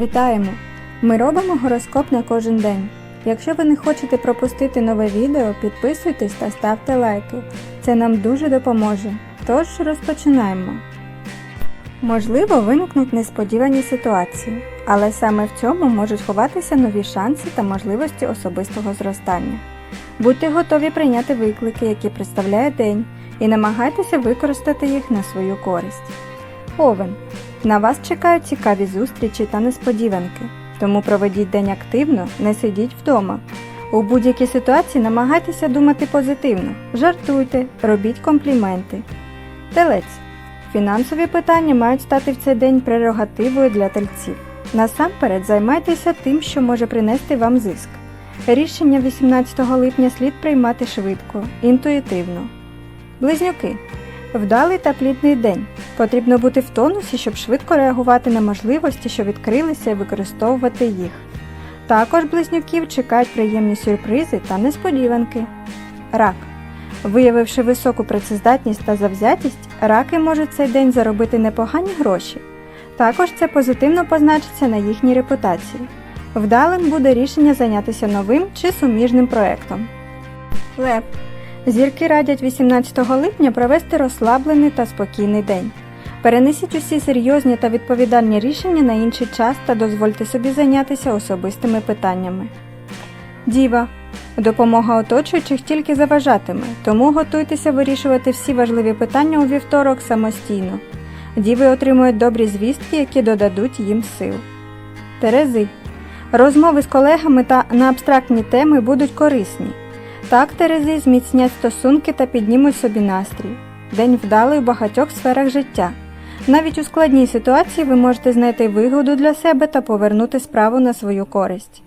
Вітаємо! Ми робимо гороскоп на кожен день. Якщо ви не хочете пропустити нове відео, підписуйтесь та ставте лайки. Це нам дуже допоможе. Тож розпочинаємо. Можливо, виникнуть несподівані ситуації, але саме в цьому можуть ховатися нові шанси та можливості особистого зростання. Будьте готові прийняти виклики, які представляє день, і намагайтеся використати їх на свою користь. Овен. На вас чекають цікаві зустрічі та несподіванки, тому проведіть день активно, не сидіть вдома. У будь-якій ситуації намагайтеся думати позитивно, жартуйте, робіть компліменти. Телець. Фінансові питання мають стати в цей день прерогативою для тельців. Насамперед займайтеся тим, що може принести вам зиск. Рішення 18 липня слід приймати швидко, інтуїтивно. Близнюки. Вдалий та плідний день. Потрібно бути в тонусі, щоб швидко реагувати на можливості, що відкрилися, і використовувати їх. Також близнюків чекають приємні сюрпризи та несподіванки. Рак. Виявивши високу працездатність та завзятість, раки можуть цей день заробити непогані гроші. Також це позитивно позначиться на їхній репутації. Вдалим буде рішення зайнятися новим чи суміжним проектом. Лев. Зірки радять 18 липня провести розслаблений та спокійний день. Перенесіть усі серйозні та відповідальні рішення на інший час та дозвольте собі зайнятися особистими питаннями. Діва. Допомога оточуючих тільки заважатиме, тому готуйтеся вирішувати всі важливі питання у вівторок самостійно. Діви отримують добрі звістки, які додадуть їм сил. Терези. Розмови з колегами та на абстрактні теми будуть корисні. Так Терези зміцнять стосунки та піднімуть собі настрій. День вдалий у багатьох сферах життя. Навіть у складній ситуації ви можете знайти вигоду для себе та повернути справу на свою користь.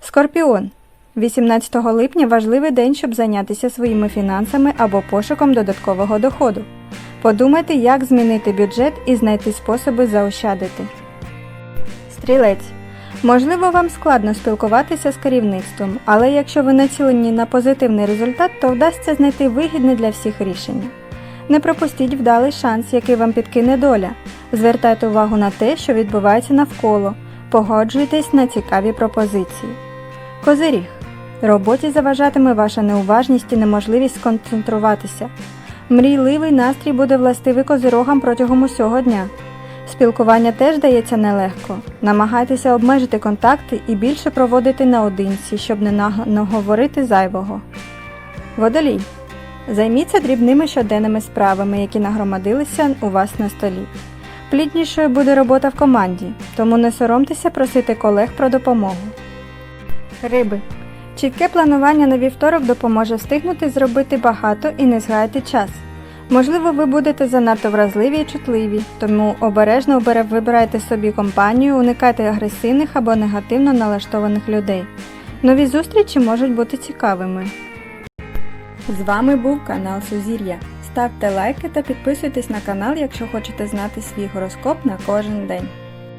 Скорпіон. 18 липня важливий день, щоб зайнятися своїми фінансами або пошуком додаткового доходу. Подумайте, як змінити бюджет і знайти способи заощадити. Стрілець. Можливо, вам складно спілкуватися з керівництвом, але якщо ви націлені на позитивний результат, то вдасться знайти вигідне для всіх рішення. Не пропустіть вдалий шанс, який вам підкине доля. Звертайте увагу на те, що відбувається навколо, погоджуйтесь на цікаві пропозиції. Козиріг. Роботі заважатиме ваша неуважність і неможливість сконцентруватися. Мрійливий настрій буде властивий козирогам протягом усього дня. Спілкування теж дається нелегко. Намагайтеся обмежити контакти і більше проводити наодинці, щоб не наговорити зайвого. Водолій. Займіться дрібними щоденними справами, які нагромадилися у вас на столі. Пліднішою буде робота в команді, тому не соромтеся просити колег про допомогу. Риби. Чітке планування на вівторок допоможе встигнути зробити багато і не згаяти час. Можливо, ви будете занадто вразливі і чутливі, тому обережно вибирайте собі компанію, уникайте агресивних або негативно налаштованих людей. Нові зустрічі можуть бути цікавими. З вами був канал Сузір'я. Ставте лайки та підписуйтесь на канал, якщо хочете знати свій гороскоп на кожен день.